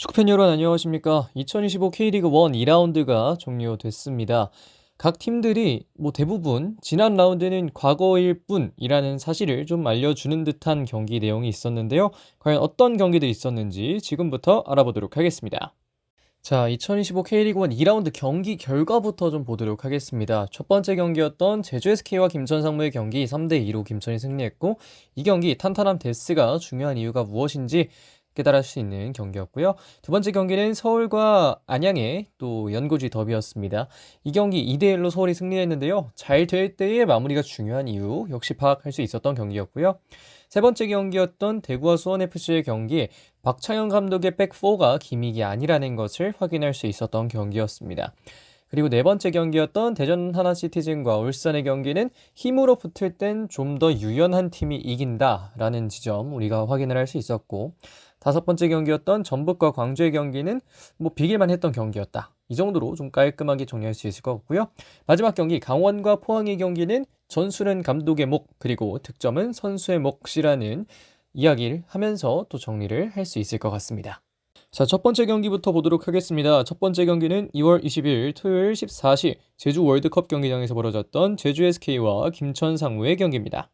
축구팬 여러분 안녕하십니까? 2025 K리그 1 2라운드가 종료됐습니다. 각 팀들이 뭐 대부분 지난 라운드는 과거일 뿐이라는 사실을 좀 알려주는 듯한 경기 내용이 있었는데요. 과연 어떤 경기들이 있었는지 지금부터 알아보도록 하겠습니다. 자, 2025 K리그 1 2라운드 경기 결과부터 좀 보도록 하겠습니다. 첫 번째 경기였던 제주 SK와 김천 상무의 경기 3대 2로 김천이 승리했고 이 경기 탄탄한 데스가 중요한 이유가 무엇인지 깨달을 수 있는 경기였고요. 두 번째 경기는 서울과 안양의 또 연고지 더비였습니다. 이 경기 2대 1로 서울이 승리했는데요. 잘 될 때의 마무리가 중요한 이유 역시 파악할 수 있었던 경기였고요. 세 번째 경기였던 대구와 수원FC의 경기 박창현 감독의 백4가 기믹이 아니라는 것을 확인할 수 있었던 경기였습니다. 그리고 네 번째 경기였던 대전 하나시티즌과 울산의 경기는 힘으로 붙을 땐 좀 더 유연한 팀이 이긴다라는 지점 우리가 확인을 할 수 있었고 다섯 번째 경기였던 전북과 광주의 경기는 뭐 비길만 했던 경기였다. 이 정도로 좀 깔끔하게 정리할 수 있을 것 같고요. 마지막 경기 강원과 포항의 경기는 전술은 감독의 목 그리고 득점은 선수의 몫이라는 이야기를 하면서 또 정리를 할 수 있을 것 같습니다. 자, 첫 번째 경기부터 보도록 하겠습니다. 첫 번째 경기는 2월 20일 토요일 14시 제주 월드컵 경기장에서 벌어졌던 제주 SK와 김천 상무의 경기입니다.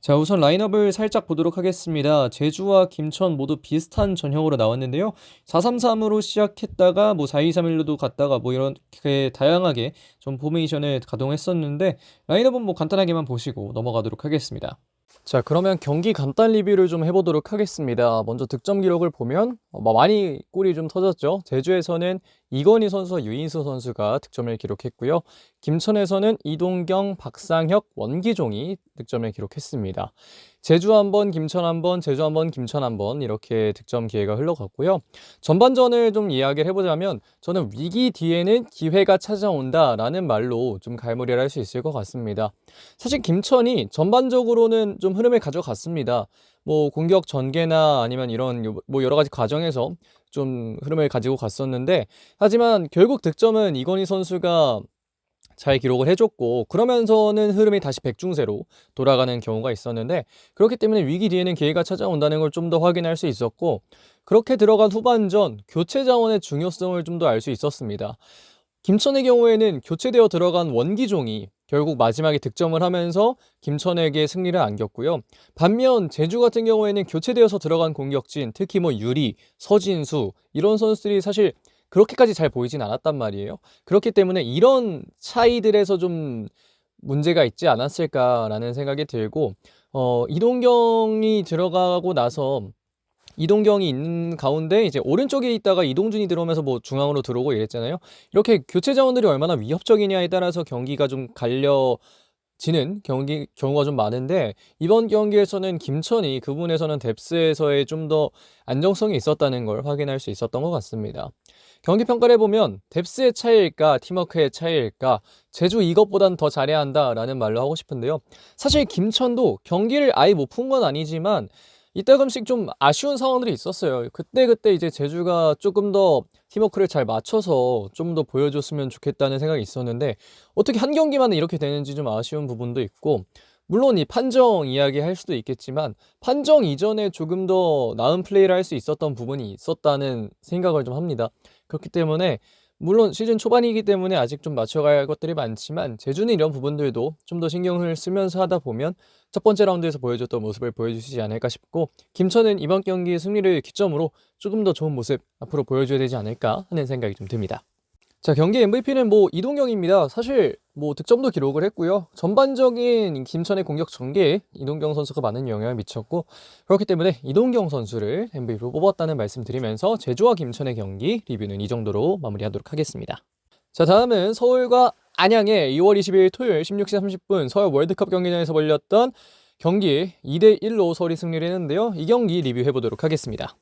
자, 우선 라인업을 살짝 보도록 하겠습니다. 제주와 김천 모두 비슷한 전형으로 나왔는데요. 4-3-3으로 시작했다가 뭐 4-2-3-1로도 갔다가 뭐 이렇게 다양하게 좀 포메이션을 가동했었는데 라인업은 뭐 간단하게만 보시고 넘어가도록 하겠습니다. 자, 그러면 경기 간단 리뷰를 좀 해보도록 하겠습니다. 먼저 득점 기록을 보면 어, 뭐 많이 골이 좀 터졌죠. 제주에서는 이건희 선수와 유인수 선수가 득점을 기록했고요. 김천에서는 이동경, 박상혁, 원기종이 득점을 기록했습니다. 제주 한 번, 김천 한 번, 제주 한 번, 김천 한 번 이렇게 득점 기회가 흘러갔고요. 전반전을 좀 이야기를 해보자면 저는 위기 뒤에는 기회가 찾아온다라는 말로 좀 갈무리를 할 수 있을 것 같습니다. 사실 김천이 전반적으로는 좀 흐름을 가져갔습니다. 뭐 공격 전개나 아니면 이런 요- 뭐 여러 가지 과정에서 좀 흐름을 가지고 갔었는데 하지만 결국 득점은 이건희 선수가 잘 기록을 해줬고 그러면서는 흐름이 다시 백중세로 돌아가는 경우가 있었는데 그렇기 때문에 위기 뒤에는 기회가 찾아온다는 걸 좀 더 확인할 수 있었고 그렇게 들어간 후반전 교체 자원의 중요성을 좀 더 알 수 있었습니다. 김천의 경우에는 교체되어 들어간 원기종이 결국 마지막에 득점을 하면서 김천에게 승리를 안겼고요. 반면 제주 같은 경우에는 교체되어서 들어간 공격진, 특히 뭐 유리, 서진수 이런 선수들이 사실 그렇게까지 잘 보이진 않았단 말이에요. 그렇기 때문에 이런 차이들에서 좀 문제가 있지 않았을까라는 생각이 들고 어, 이동경이 들어가고 나서 이동경이 있는 가운데 이제 오른쪽에 있다가 이동준이 들어오면서 뭐 중앙으로 들어오고 이랬잖아요. 이렇게 교체 자원들이 얼마나 위협적이냐에 따라서 경기가 좀 갈려 지는 경기 경우가 좀 많은데 이번 경기에서는 김천이 그 부분에서는 뎁스에서의 좀 더 안정성이 있었다는 걸 확인할 수 있었던 것 같습니다. 경기 평가를 해보면 뎁스의 차이일까 팀워크의 차이일까 제주 이것보단 더 잘해야 한다라는 말로 하고 싶은데요. 사실 김천도 경기를 아예 못 푼 건 아니지만 이따금씩 좀 아쉬운 상황들이 있었어요. 그때 그때 이제 제주가 조금 더 팀워크를 잘 맞춰서 좀 더 보여줬으면 좋겠다는 생각이 있었는데 어떻게 한 경기만에 이렇게 되는지 좀 아쉬운 부분도 있고 물론 이 판정 이야기 할 수도 있겠지만 판정 이전에 조금 더 나은 플레이를 할 수 있었던 부분이 있었다는 생각을 좀 합니다. 그렇기 때문에 물론 시즌 초반이기 때문에 아직 좀 맞춰가야 할 것들이 많지만 제주는 이런 부분들도 좀 더 신경을 쓰면서 하다 보면 첫 번째 라운드에서 보여줬던 모습을 보여주시지 않을까 싶고 김천은 이번 경기 승리를 기점으로 조금 더 좋은 모습 앞으로 보여줘야 되지 않을까 하는 생각이 좀 듭니다. 자 경기 MVP는 뭐 이동경입니다. 사실 뭐 득점도 기록을 했고요. 전반적인 김천의 공격 전개에 이동경 선수가 많은 영향을 미쳤고 그렇기 때문에 이동경 선수를 MVP로 뽑았다는 말씀드리면서 제주와 김천의 경기 리뷰는 이 정도로 마무리하도록 하겠습니다. 자 다음은 서울과 안양의 2월 20일 토요일 16시 30분 서울 월드컵 경기장에서 벌렸던 경기 2대 1로 서울이 승리를 했는데요. 이 경기 리뷰해 보도록 하겠습니다.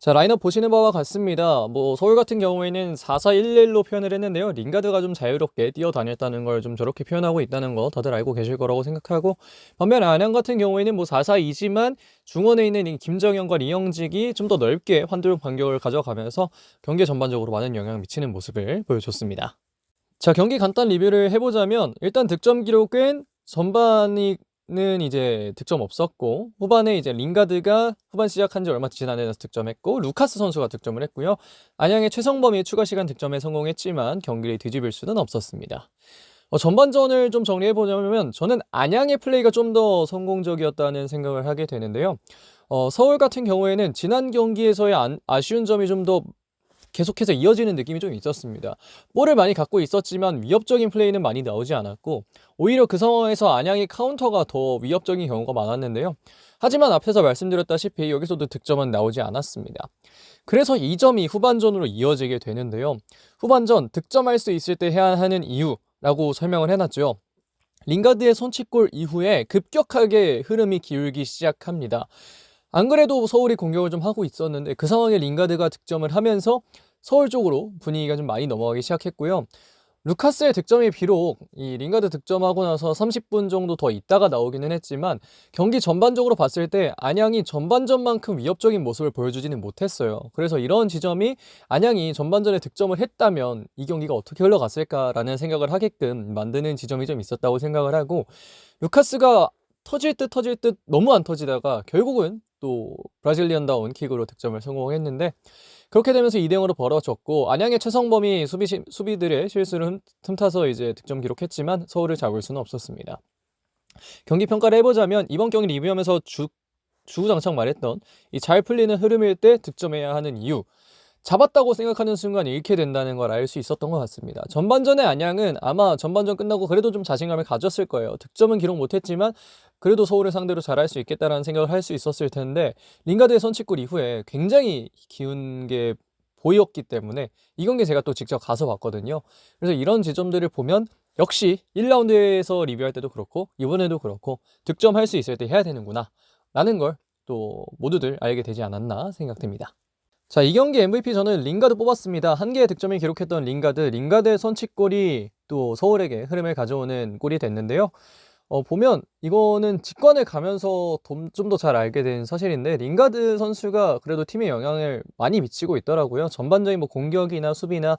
자, 라인업 보시는 바와 같습니다. 뭐 서울 같은 경우에는 4-4-1-1로 표현을 했는데요. 링가드가 좀 자유롭게 뛰어다녔다는 걸 좀 저렇게 표현하고 있다는 거 다들 알고 계실 거라고 생각하고 반면 안양 같은 경우에는 뭐 4-4-2지만 중원에 있는 이 김정현과 이영직이 좀 더 넓게 환돌 반격을 가져가면서 경기 전반적으로 많은 영향을 미치는 모습을 보여줬습니다. 자, 경기 간단 리뷰를 해보자면 일단 득점 기록은 전반이 는 이제 득점 없었고 후반에 이제 링가드가 후반 시작한 지 얼마 지난 않아서 득점했고 루카스 선수가 득점을 했고요. 안양의 최성범이 추가 시간 득점에 성공했지만 경기를 뒤집을 수는 없었습니다. 어, 전반전을 좀 정리해 보자면 저는 안양의 플레이가 좀 더 성공적이었다는 생각을 하게 되는데요. 어, 서울 같은 경우에는 지난 경기에서의 안- 아쉬운 점이 좀 더 계속해서 이어지는 느낌이 좀 있었습니다. 볼을 많이 갖고 있었지만 위협적인 플레이는 많이 나오지 않았고 오히려 그 상황에서 안양의 카운터가 더 위협적인 경우가 많았는데요. 하지만 앞에서 말씀드렸다시피 여기서도 득점은 나오지 않았습니다. 그래서 이 점이 후반전으로 이어지게 되는데요. 후반전 득점할 수 있을 때 해야 하는 이유라고 설명을 해놨죠. 링가드의 선취골 이후에 급격하게 흐름이 기울기 시작합니다. 안 그래도 서울이 공격을 좀 하고 있었는데 그 상황에 링가드가 득점을 하면서 서울 쪽으로 분위기가 좀 많이 넘어가기 시작했고요. 루카스의 득점이 비록 이 링가드 득점하고 나서 30분 정도 더 있다가 나오기는 했지만 경기 전반적으로 봤을 때 안양이 전반전만큼 위협적인 모습을 보여주지는 못했어요. 그래서 이런 지점이 안양이 전반전에 득점을 했다면 이 경기가 어떻게 흘러갔을까라는 생각을 하게끔 만드는 지점이 좀 있었다고 생각을 하고 루카스가 터질 듯 터질 듯 너무 안 터지다가 결국은 또 브라질리언다운 킥으로 득점을 성공했는데 그렇게 되면서 2대 0으로 벌어졌고 안양의 최성범이 수비 시- 수비들의 실수를 흠- 틈타서 이제 득점 기록했지만 서울을 잡을 수는 없었습니다. 경기 평가를 해보자면 이번 경기 리뷰하면서 주 주구장창 말했던 이 잘 풀리는 흐름일 때 득점해야 하는 이유 잡았다고 생각하는 순간 잃게 된다는 걸 알 수 있었던 것 같습니다. 전반전에 안양은 아마 전반전 끝나고 그래도 좀 자신감을 가졌을 거예요. 득점은 기록 못했지만 그래도 서울을 상대로 잘할 수 있겠다라는 생각을 할 수 있었을 텐데 링가드의 선취골 이후에 굉장히 기운 게 보였기 때문에 이 경기 제가 또 직접 가서 봤거든요. 그래서 이런 지점들을 보면 역시 1라운드에서 리뷰할 때도 그렇고 이번에도 그렇고 득점할 수 있을 때 해야 되는구나 라는 걸 또 모두들 알게 되지 않았나 생각됩니다. 자, 이 경기 MVP 저는 링가드 뽑았습니다. 한 개의 득점을 기록했던 링가드, 링가드의 선취골이 또 서울에게 흐름을 가져오는 골이 됐는데요. 어, 보면 이거는 직관을 가면서 좀 더 잘 알게 된 사실인데 링가드 선수가 그래도 팀에 영향을 많이 미치고 있더라고요. 전반적인 뭐 공격이나 수비나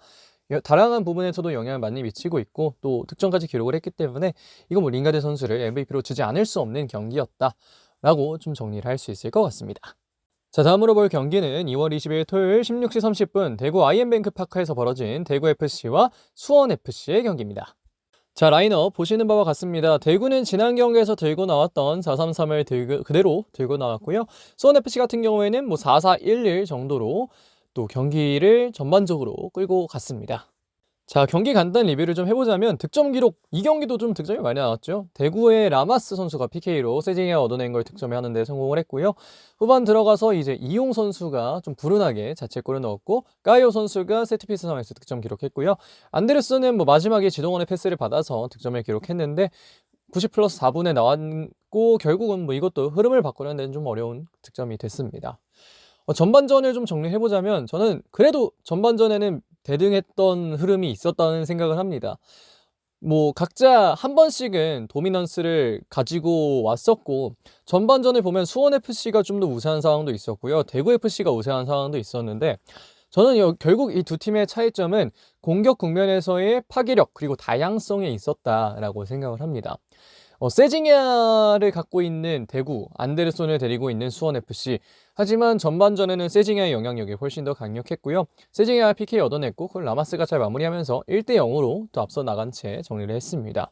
여- 다양한 부분에서도 영향을 많이 미치고 있고 또 득점까지 기록을 했기 때문에 이거 뭐 링가드 선수를 MVP로 주지 않을 수 없는 경기였다라고 좀 정리를 할 수 있을 것 같습니다. 자, 다음으로 볼 경기는 2월 20일 토요일 16시 30분 대구 아이엠뱅크 파크에서 벌어진 대구 FC와 수원 FC의 경기입니다. 자, 라인업 보시는 바와 같습니다. 대구는 지난 경기에서 들고 나왔던 433을 들고, 그대로 들고 나왔고요. 수원 FC 같은 경우에는 뭐 4411 정도로 또 경기를 전반적으로 끌고 갔습니다. 자, 경기 간단 리뷰를 좀 해보자면 득점 기록 이 경기도 좀 득점이 많이 나왔죠. 대구의 라마스 선수가 PK로 세징야가 얻어낸 걸 득점하는 데 성공을 했고요. 후반 들어가서 이제 이용 선수가 좀 불운하게 자책골을 넣었고 까이오 선수가 세트피스 상황에서 득점 기록했고요. 안데르스는 뭐 마지막에 지동원의 패스를 받아서 득점을 기록했는데 90 플러스 4분에 나왔고 결국은 뭐 이것도 흐름을 바꾸는 데는 좀 어려운 득점이 됐습니다. 어, 전반전을 좀 정리해보자면 저는 그래도 전반전에는 대등했던 흐름이 있었다는 생각을 합니다. 뭐 각자 한 번씩은 도미넌스를 가지고 왔었고 전반전을 보면 수원 FC가 좀 더 우세한 상황도 있었고요. 대구 FC가 우세한 상황도 있었는데 저는 여- 결국 이 두 팀의 차이점은 공격 국면에서의 파괴력 그리고 다양성에 있었다라고 생각을 합니다. 어, 세징야를 갖고 있는 대구, 안데르손을 데리고 있는 수원 FC. 하지만 전반전에는 세징야의 영향력이 훨씬 더 강력했고요. 세징야가 PK 얻어냈고 그걸 라마스가 잘 마무리하면서 1대 0으로 또 앞서 나간 채 정리를 했습니다.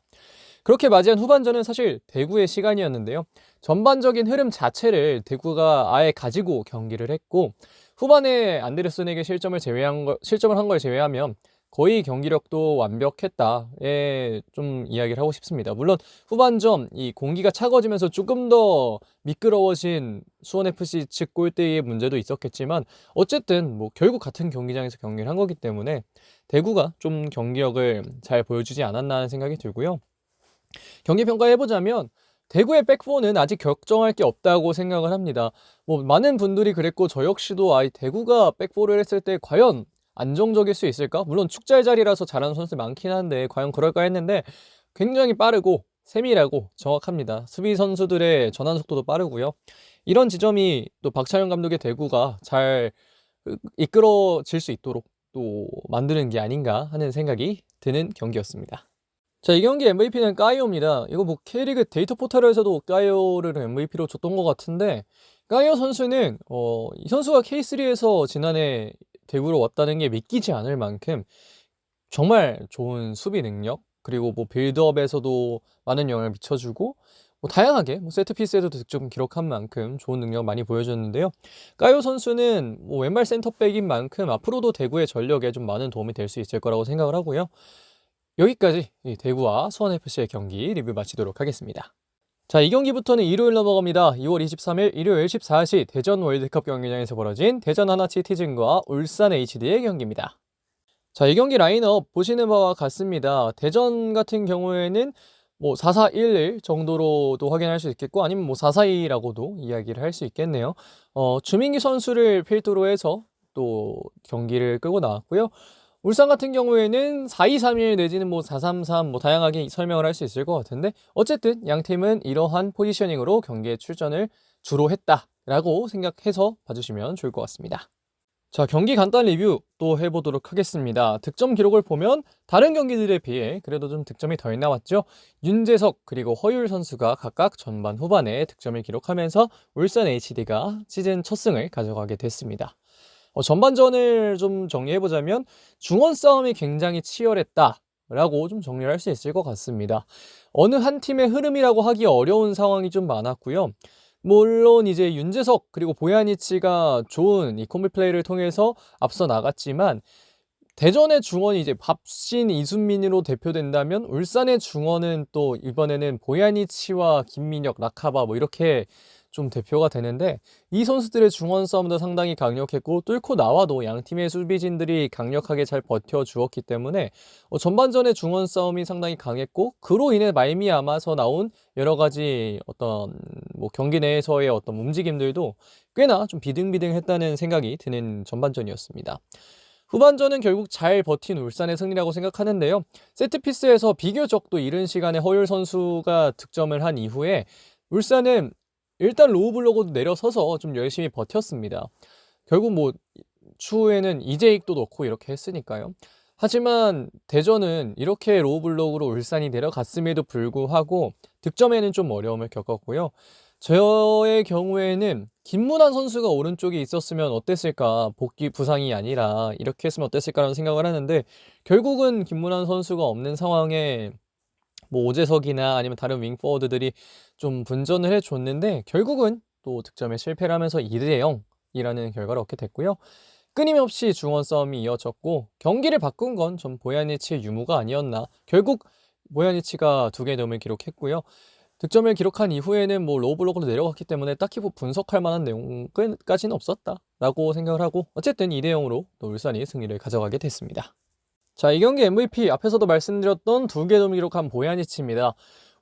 그렇게 맞이한 후반전은 사실 대구의 시간이었는데요. 전반적인 흐름 자체를 대구가 아예 가지고 경기를 했고 후반에 안데르슨에게 실점을 제외한 걸 실점을 한 걸 제외하면 거의 경기력도 완벽했다에 좀 이야기를 하고 싶습니다. 물론 후반전 이 공기가 차가워지면서 조금 더 미끄러워진 수원 FC 측 골대의 문제도 있었겠지만 어쨌든 뭐 결국 같은 경기장에서 경기를 한 거기 때문에 대구가 좀 경기력을 잘 보여주지 않았나 하는 생각이 들고요. 경기 평가해 보자면 대구의 백포는 아직 결정할 게 없다고 생각을 합니다. 뭐 많은 분들이 그랬고 저 역시도 아이 대구가 백포를 했을 때 과연 안정적일 수 있을까? 물론 축제의 자리라서 잘하는 선수 많긴 한데 과연 그럴까 했는데 굉장히 빠르고 세밀하고 정확합니다. 수비 선수들의 전환 속도도 빠르고요. 이런 지점이 또 박찬현 감독의 대구가 잘 이끌어질 수 있도록 또 만드는 게 아닌가 하는 생각이 드는 경기였습니다. 자, 이 경기 MVP는 까이오입니다. 이거 뭐 K리그 데이터 포털에서도 까이오를 MVP로 줬던 것 같은데 까이오 선수는 어, 이 선수가 K3에서 지난해 대구로 왔다는 게 믿기지 않을 만큼 정말 좋은 수비 능력 그리고 뭐 빌드업에서도 많은 영향을 미쳐주고 뭐 다양하게 뭐 세트피스에서도 득점 기록한 만큼 좋은 능력 많이 보여줬는데요. 까요 선수는 뭐 왼발 센터백인 만큼 앞으로도 대구의 전력에 좀 많은 도움이 될 수 있을 거라고 생각을 하고요. 여기까지 이 대구와 수원FC의 경기 리뷰 마치도록 하겠습니다. 자, 이 경기부터는 일요일 넘어갑니다. 2월 23일 일요일 14시 대전 월드컵 경기장에서 벌어진 대전 하나시티즌과 울산 HD의 경기입니다. 자, 이 경기 라인업 보시는 바와 같습니다. 대전 같은 경우에는 뭐 4411 정도로도 확인할 수 있겠고 아니면 뭐 442라고도 이야기를 할 수 있겠네요. 어, 주민기 선수를 필두로 해서 또 경기를 끌고 나왔고요. 울산 같은 경우에는 4231 내지는 뭐 433 뭐 다양하게 설명을 할 수 있을 것 같은데 어쨌든 양 팀은 이러한 포지셔닝으로 경기에 출전을 주로 했다라고 생각해서 봐주시면 좋을 것 같습니다. 자, 경기 간단 리뷰 또 해보도록 하겠습니다. 득점 기록을 보면 다른 경기들에 비해 그래도 좀 득점이 덜 나왔죠. 윤재석 그리고 허율 선수가 각각 전반 후반에 득점을 기록하면서 울산 HD가 시즌 첫 승을 가져가게 됐습니다. 어, 전반전을 좀 정리해보자면 중원 싸움이 굉장히 치열했다. 라고 좀 정리를 할 수 있을 것 같습니다. 어느 한 팀의 흐름이라고 하기 어려운 상황이 좀 많았고요. 물론 이제 윤재석 그리고 보야니치가 좋은 이 콤비 플레이를 통해서 앞서 나갔지만 대전의 중원이 이제 밥신 이순민으로 대표된다면 울산의 중원은 또 이번에는 보야니치와 김민혁, 라카바 뭐 이렇게 좀 대표가 되는데 이 선수들의 중원 싸움도 상당히 강력했고 뚫고 나와도 양 팀의 수비진들이 강력하게 잘 버텨주었기 때문에 어, 전반전의 중원 싸움이 상당히 강했고 그로 인해 말미암아서 나온 여러 가지 어떤 뭐 경기 내에서의 어떤 움직임들도 꽤나 좀 비등비등했다는 생각이 드는 전반전이었습니다. 후반전은 결국 잘 버틴 울산의 승리라고 생각하는데요. 세트피스에서 비교적 또 이른 시간에 허율 선수가 득점을 한 이후에 울산은 일단 로우 블로그도 내려서서 좀 열심히 버텼습니다. 결국 뭐 추후에는 이재익도 넣고 이렇게 했으니까요. 하지만 대전은 이렇게 로우 블록으로 울산이 내려갔음에도 불구하고 득점에는 좀 어려움을 겪었고요. 저의 경우에는 김문환 선수가 오른쪽에 있었으면 어땠을까? 복귀 부상이 아니라 이렇게 했으면 어땠을까라는 생각을 하는데 결국은 김문환 선수가 없는 상황에 뭐 오재석이나 아니면 다른 윙포워드들이 좀 분전을 해줬는데 결국은 또 득점에 실패를 하면서 2대 0이라는 결과를 얻게 됐고요. 끊임없이 중원 싸움이 이어졌고 경기를 바꾼 건 전 보야니치의 유무가 아니었나. 결국 보야니치가 두 개의 득점을 기록했고요. 득점을 기록한 이후에는 뭐 로블록으로 내려갔기 때문에 딱히 뭐 분석할 만한 내용까지는 없었다라고 생각을 하고 어쨌든 2대 0으로 또 울산이 승리를 가져가게 됐습니다. 자, 이 경기 MVP 앞에서도 말씀드렸던 두개점 기록한 보야니치입니다.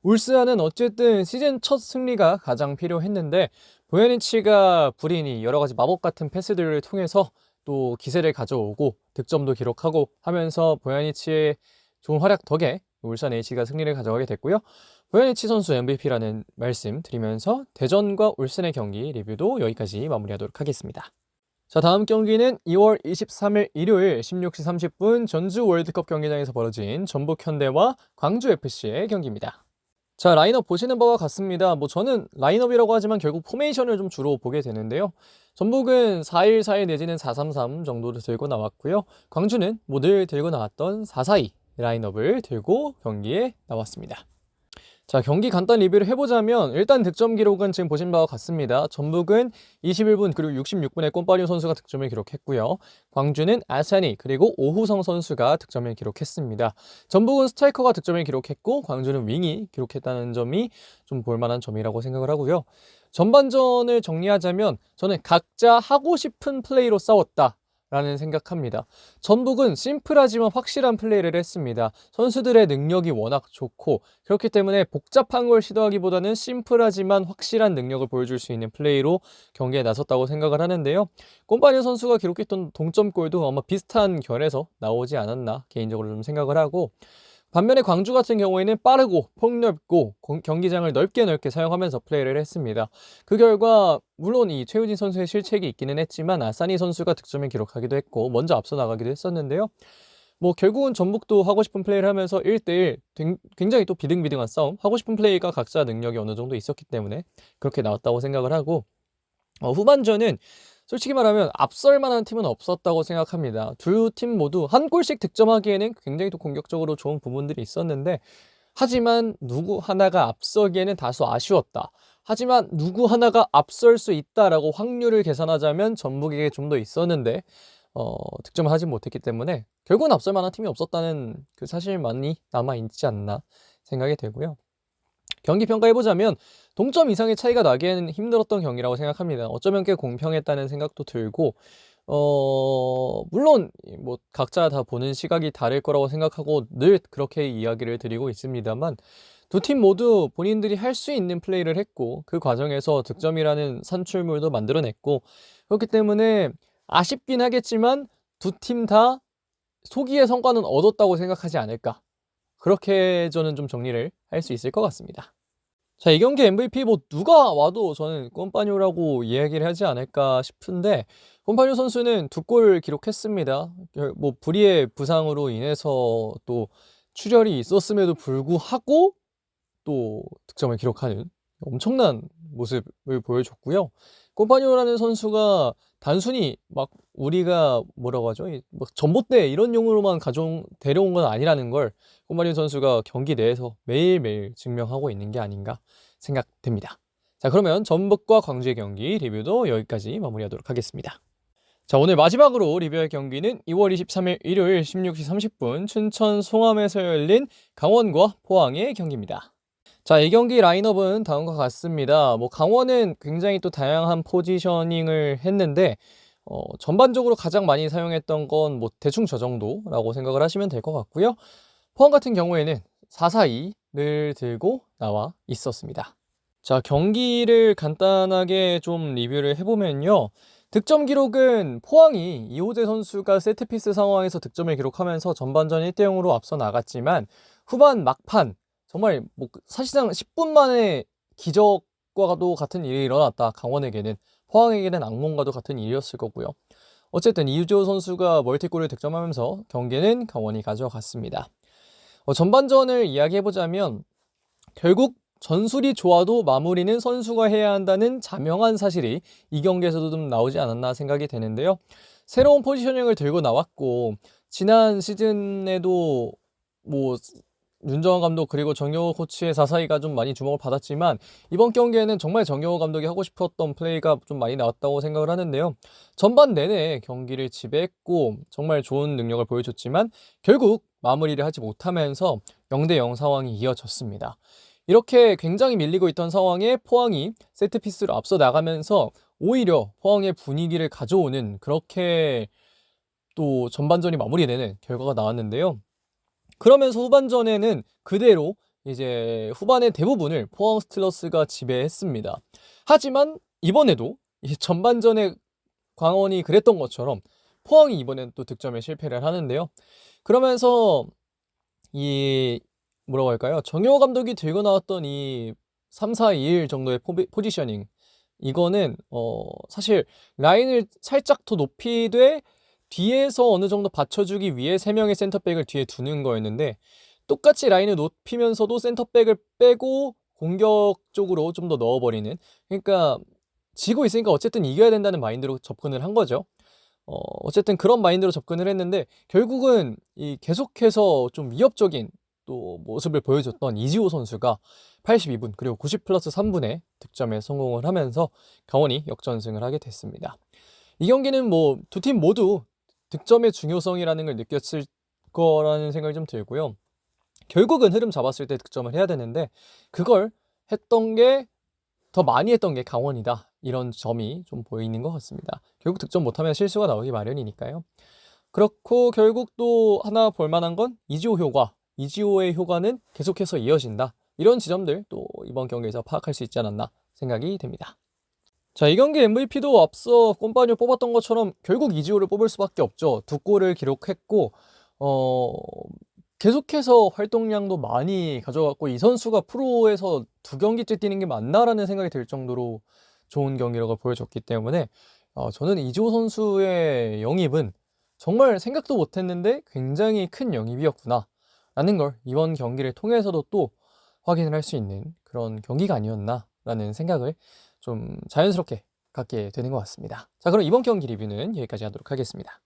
울스아는 어쨌든 시즌 첫 승리가 가장 필요했는데 보야니치가 불인이 여러 가지 마법 같은 패스들을 통해서 또 기세를 가져오고 득점도 기록하고 하면서 보야니치의 좋은 활약 덕에 울산 H가 승리를 가져가게 됐고요. 보야니치 선수 MVP라는 말씀 드리면서 대전과 울산의 경기 리뷰도 여기까지 마무리하도록 하겠습니다. 자, 다음 경기는 2월 23일 일요일 16시 30분 전주 월드컵 경기장에서 벌어진 전북 현대와 광주 FC의 경기입니다. 자, 라인업 보시는 바와 같습니다. 뭐 저는 라인업이라고 하지만 결국 포메이션을 좀 주로 보게 되는데요. 전북은 4-1-4-1 내지는 4-3-3 정도를 들고 나왔고요. 광주는 뭐 늘 들고 나왔던 4-4-2 라인업을 들고 경기에 나왔습니다. 자, 경기 간단 리뷰를 해보자면 일단 득점 기록은 지금 보신 바와 같습니다. 전북은 21분 그리고 66분에 꼼파리오 선수가 득점을 기록했고요. 광주는 아사니 그리고 오후성 선수가 득점을 기록했습니다. 전북은 스트라이커가 득점을 기록했고 광주는 윙이 기록했다는 점이 좀 볼만한 점이라고 생각을 하고요. 전반전을 정리하자면 저는 각자 하고 싶은 플레이로 싸웠다. 라는 생각합니다. 전북은 심플하지만 확실한 플레이를 했습니다. 선수들의 능력이 워낙 좋고 그렇기 때문에 복잡한 걸 시도하기보다는 심플하지만 확실한 능력을 보여줄 수 있는 플레이로 경기에 나섰다고 생각을 하는데요. 꼼파니 선수가 기록했던 동점골도 아마 비슷한 결에서 나오지 않았나 개인적으로 좀 생각을 하고 반면에 광주 같은 경우에는 빠르고 폭넓고 경기장을 넓게 넓게 사용하면서 플레이를 했습니다. 그 결과 물론 이 최우진 선수의 실책이 있기는 했지만 아사니 선수가 득점을 기록하기도 했고 먼저 앞서 나가기도 했었는데요. 뭐 결국은 전북도 하고 싶은 플레이를 하면서 1대1 굉장히 또 비등비등한 싸움 하고 싶은 플레이가 각자 능력이 어느 정도 있었기 때문에 그렇게 나왔다고 생각을 하고 어, 후반전은 솔직히 말하면 앞설 만한 팀은 없었다고 생각합니다. 두 팀 모두 한 골씩 득점하기에는 굉장히 또 공격적으로 좋은 부분들이 있었는데 하지만 누구 하나가 앞서기에는 다소 아쉬웠다. 하지만 누구 하나가 앞설 수 있다라고 확률을 계산하자면 전북에게 좀 더 있었는데 어, 득점을 하지 못했기 때문에 결국은 앞설 만한 팀이 없었다는 그 사실만이 남아 있지 않나 생각이 되고요. 경기 평가해보자면 동점 이상의 차이가 나기에는 힘들었던 경기라고 생각합니다. 어쩌면 꽤 공평했다는 생각도 들고 어, 물론 뭐 각자 다 보는 시각이 다를 거라고 생각하고 늘 그렇게 이야기를 드리고 있습니다만 두 팀 모두 본인들이 할 수 있는 플레이를 했고 그 과정에서 득점이라는 산출물도 만들어냈고 그렇기 때문에 아쉽긴 하겠지만 두 팀 다 소기의 성과는 얻었다고 생각하지 않을까. 그렇게 저는 좀 정리를 할 수 있을 것 같습니다. 자, 이 경기 MVP 뭐 누가 와도 저는 꼼파뇨라고 이야기를 하지 않을까 싶은데 꼼파뇨 선수는 두 골 기록했습니다. 결- 뭐 불의의 부상으로 인해서 또 출혈이 있었음에도 불구하고 또 득점을 기록하는 엄청난 모습을 보여줬고요. 꼼파뇨라는 선수가 단순히 막 우리가 뭐라고 하죠? 이뭐 전봇대 이런 용으로만 가져 데려온 건 아니라는 걸 꼼파뇨 선수가 경기 내에서 매일매일 증명하고 있는 게 아닌가 생각됩니다. 자, 그러면 전북과 광주의 경기 리뷰도 여기까지 마무리하도록 하겠습니다. 자, 오늘 마지막으로 리뷰할 경기는 2월 23일 일요일 16시 30분 춘천 송암에서 열린 강원과 포항의 경기입니다. 자, 이 경기 라인업은 다음과 같습니다. 뭐 강원은 굉장히 또 다양한 포지셔닝을 했는데 어, 전반적으로 가장 많이 사용했던 건 뭐 대충 저 정도라고 생각을 하시면 될 것 같고요. 포항 같은 경우에는 442를 들고 나와 있었습니다. 자, 경기를 간단하게 좀 리뷰를 해보면요. 득점 기록은 포항이 이호재 선수가 세트피스 상황에서 득점을 기록하면서 전반전 1대 0으로 앞서 나갔지만 후반 막판 정말 뭐 사실상 10분 만에 기적과도 같은 일이 일어났다. 강원에게는 포항에게는 악몽과도 같은 일이었을 거고요. 어쨌든 이우조 선수가 멀티골을 득점하면서 경기는 강원이 가져갔습니다. 어, 전반전을 이야기해보자면 결국 전술이 좋아도 마무리는 선수가 해야 한다는 자명한 사실이 이 경기에서도 좀 나오지 않았나 생각이 되는데요. 새로운 포지셔닝을 들고 나왔고 지난 시즌에도 뭐 윤정환 감독 그리고 정효호 코치의 사사이가 좀 많이 주목을 받았지만 이번 경기에는 정말 정효호 감독이 하고 싶었던 플레이가 좀 많이 나왔다고 생각을 하는데요. 전반 내내 경기를 지배했고 정말 좋은 능력을 보여줬지만 결국 마무리를 하지 못하면서 0대 0 상황이 이어졌습니다. 이렇게 굉장히 밀리고 있던 상황에 포항이 세트피스로 앞서 나가면서 오히려 포항의 분위기를 가져오는 그렇게 또 전반전이 마무리되는 결과가 나왔는데요. 그러면서 후반전에는 그대로 이제 후반의 대부분을 포항 스틸러스가 지배했습니다. 하지만 이번에도 이 전반전에 광원이 그랬던 것처럼 포항이 이번엔 또 득점에 실패를 하는데요. 그러면서 이 뭐라고 할까요? 정효 감독이 들고 나왔던 이 3, 4, 2, 1 정도의 포지셔닝 이거는 어 사실 라인을 살짝 더 높이되 뒤에서 어느 정도 받쳐주기 위해 세 명의 센터백을 뒤에 두는 거였는데 똑같이 라인을 높이면서도 센터백을 빼고 공격적으로 좀 더 넣어버리는 그러니까 지고 있으니까 어쨌든 이겨야 된다는 마인드로 접근을 한 거죠. 어, 어쨌든 그런 마인드로 접근을 했는데 결국은 이 계속해서 좀 위협적인 또 모습을 보여줬던 이지호 선수가 82분 그리고 90 플러스 3분의 득점에 성공을 하면서 강원이 역전승을 하게 됐습니다. 이 경기는 뭐 두 팀 모두 득점의 중요성이라는 걸 느꼈을 거라는 생각이 좀 들고요. 결국은 흐름 잡았을 때 득점을 해야 되는데 그걸 했던 게 더 많이 했던 게 강원이다. 이런 점이 좀 보이는 것 같습니다. 결국 득점 못하면 실수가 나오기 마련이니까요. 그렇고 결국 또 하나 볼만한 건 이지호 효과. 이지호의 효과는 계속해서 이어진다. 이런 지점들 또 이번 경기에서 파악할 수 있지 않았나 생각이 됩니다. 자, 이 경기 MVP도 앞서 꼼파뉴 뽑았던 것처럼 결국 이지호를 뽑을 수밖에 없죠. 두 골을 기록했고, 어, 계속해서 활동량도 많이 가져갔고, 이 선수가 프로에서 두 경기째 뛰는 게 맞나라는 생각이 들 정도로 좋은 경기력을 보여줬기 때문에, 어, 저는 이지호 선수의 영입은 정말 생각도 못했는데 굉장히 큰 영입이었구나. 라는 걸 이번 경기를 통해서도 또 확인을 할 수 있는 그런 경기가 아니었나라는 생각을 좀 자연스럽게 갖게 되는 것 같습니다. 자, 그럼 이번 경기 리뷰는 여기까지 하도록 하겠습니다.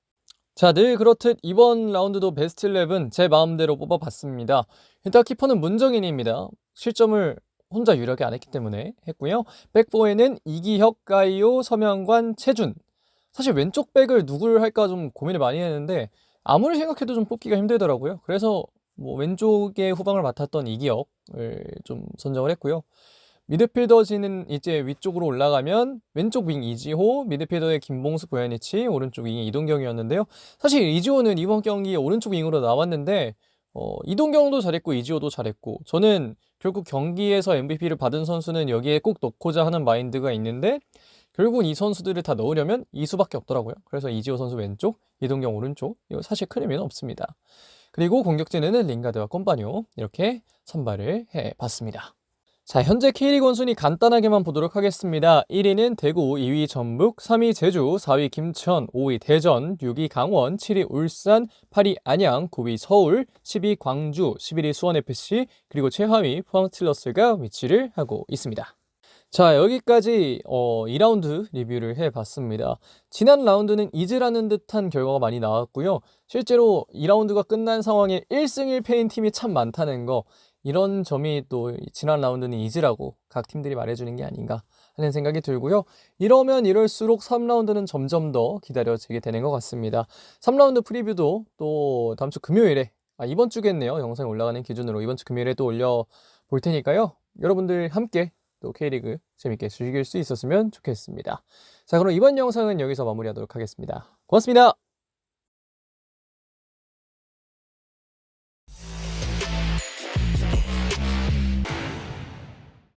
자, 늘 그렇듯 이번 라운드도 베스트 11제 마음대로 뽑아봤습니다. 일단 키퍼는 문정인입니다. 실점을 혼자 유력히 안 했기 때문에 했고요. 백포에는 이기혁, 가이오, 서명관, 최준. 사실 왼쪽 백을 누구를 할까 좀 고민을 많이 했는데 아무리 생각해도 좀 뽑기가 힘들더라고요. 그래서 뭐 왼쪽에 후방을 맡았던 이기혁을 좀 선정을 했고요. 미드필더진은 이제 위쪽으로 올라가면 왼쪽 윙 이지호, 미드필더의 김봉수, 고야니치, 오른쪽 윙 이동경이었는데요. 사실 이지호는 이번 경기에 오른쪽 윙으로 나왔는데 어, 이동경도 잘했고 이지호도 잘했고 저는 결국 경기에서 MVP를 받은 선수는 여기에 꼭 넣고자 하는 마인드가 있는데 결국 이 선수들을 다 넣으려면 이수밖에 없더라고요. 그래서 이지호 선수 왼쪽, 이동경 오른쪽 이거 사실 큰 의미는 없습니다. 그리고 공격진에는 링가드와 콤파뇨 이렇게 선발을 해봤습니다. 자, 현재 K리그 원순위 간단하게만 보도록 하겠습니다. 1위는 대구, 2위 전북, 3위 제주, 4위 김천, 5위 대전, 6위 강원, 7위 울산, 8위 안양, 9위 서울, 10위 광주, 11위 수원FC, 그리고 최하위 포항 스틸러스가 위치를 하고 있습니다. 자, 여기까지 어, 2라운드 리뷰를 해봤습니다. 지난 라운드는 이즈라는 듯한 결과가 많이 나왔고요. 실제로 2라운드가 끝난 상황에 1승 1패인 팀이 참 많다는 거 이런 점이 또 지난 라운드는 이즈라고 각 팀들이 말해주는 게 아닌가 하는 생각이 들고요. 이러면 이럴수록 3라운드는 점점 더 기다려지게 되는 것 같습니다. 3라운드 프리뷰도 또 다음 주 금요일에 아, 이번 주겠네요. 영상이 올라가는 기준으로 이번 주 금요일에 또 올려 볼 테니까요. 여러분들 함께 또 K리그 재밌게 즐길 수 있었으면 좋겠습니다. 자, 그럼 이번 영상은 여기서 마무리하도록 하겠습니다. 고맙습니다.